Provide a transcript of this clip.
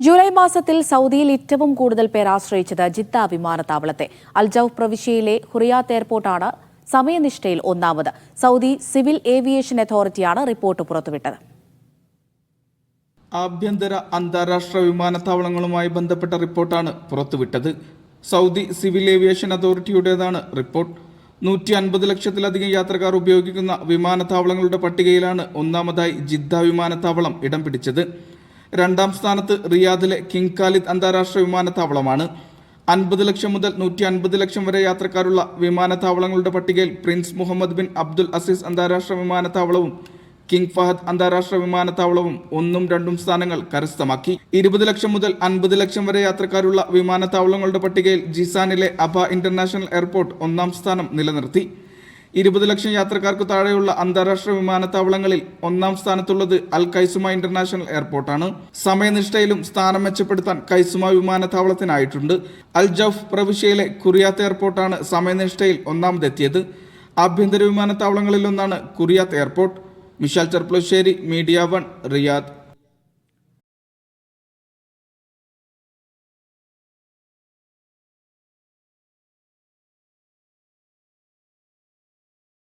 July മാസത്തിൽ സൗദിയിൽ ഏറ്റവും കൂടുതൽ പേർ ആശ്രയിച്ചത് ജിദ്ദ വിമാനത്താവളത്തെ. അൽജൌഫ് പ്രവിശ്യയിലെ ഹുറിയാത്ത് എയർപോർട്ടാണ് സമയനിഷ്ഠയിൽ ഒന്നാമത്. സൗദി സിവിൽ ഏവിയേഷൻ അതോറിറ്റിയാണ് റിപ്പോർട്ട് പുറത്തുവിട്ടത്. ആഭ്യന്തര അന്താരാഷ്ട്ര വിമാനത്താവളങ്ങളുമായി ബന്ധപ്പെട്ട റിപ്പോർട്ടാണ് പുറത്തുവിട്ടത്. സൗദി സിവിൽ ഏവിയേഷൻ അതോറിറ്റിയുടേതാണ് റിപ്പോർട്ട്. നൂറ്റി അൻപത് ലക്ഷത്തിലധികം യാത്രക്കാർ ഉപയോഗിക്കുന്ന വിമാനത്താവളങ്ങളുടെ പട്ടികയിലാണ് ഒന്നാമതായി ജിദ്ദ വിമാനത്താവളം ഇടം പിടിച്ചത്. രണ്ടാം സ്ഥാനത്ത് റിയാദിലെ കിങ് ഖാലിദ് അന്താരാഷ്ട്ര വിമാനത്താവളമാണ്. അൻപത് ലക്ഷം മുതൽ നൂറ്റി അൻപത് ലക്ഷം വരെ യാത്രക്കാരുള്ള വിമാനത്താവളങ്ങളുടെ പട്ടികയിൽ Prince Muhammad bin Abdul Aziz അന്താരാഷ്ട്ര വിമാനത്താവളവും കിങ് ഫഹദ് അന്താരാഷ്ട്ര വിമാനത്താവളവും ഒന്നും രണ്ടും സ്ഥാനങ്ങൾ കരസ്ഥമാക്കി. ഇരുപത് ലക്ഷം മുതൽ അൻപത് ലക്ഷം വരെ യാത്രക്കാരുള്ള വിമാനത്താവളങ്ങളുടെ പട്ടികയിൽ ജിസാനിലെ അബ ഇന്റർനാഷണൽ എയർപോർട്ട് ഒന്നാം സ്ഥാനം നിലനിർത്തി. ഇരുപത് ലക്ഷം യാത്രക്കാർക്ക് താഴെയുള്ള അന്താരാഷ്ട്ര വിമാനത്താവളങ്ങളിൽ ഒന്നാം സ്ഥാനത്തുള്ളത് അൽ കൈസുമ ഇന്റർനാഷണൽ എയർപോർട്ടാണ്. സമയനിഷ്ഠയിലും സ്ഥാനം മെച്ചപ്പെടുത്താൻ കൈസുമ വിമാനത്താവളത്തിനായിട്ടുണ്ട്. അൽ ജഫ് പ്രവിശ്യയിലെ കുറിയാത്ത് എയർപോർട്ടാണ് സമയനിഷ്ഠയിൽ ഒന്നാമതെത്തിയത്. ആഭ്യന്തര വിമാനത്താവളങ്ങളിലൊന്നാണ് Qurayyat airport. Mishal Cherpulassery Media One Riyadh.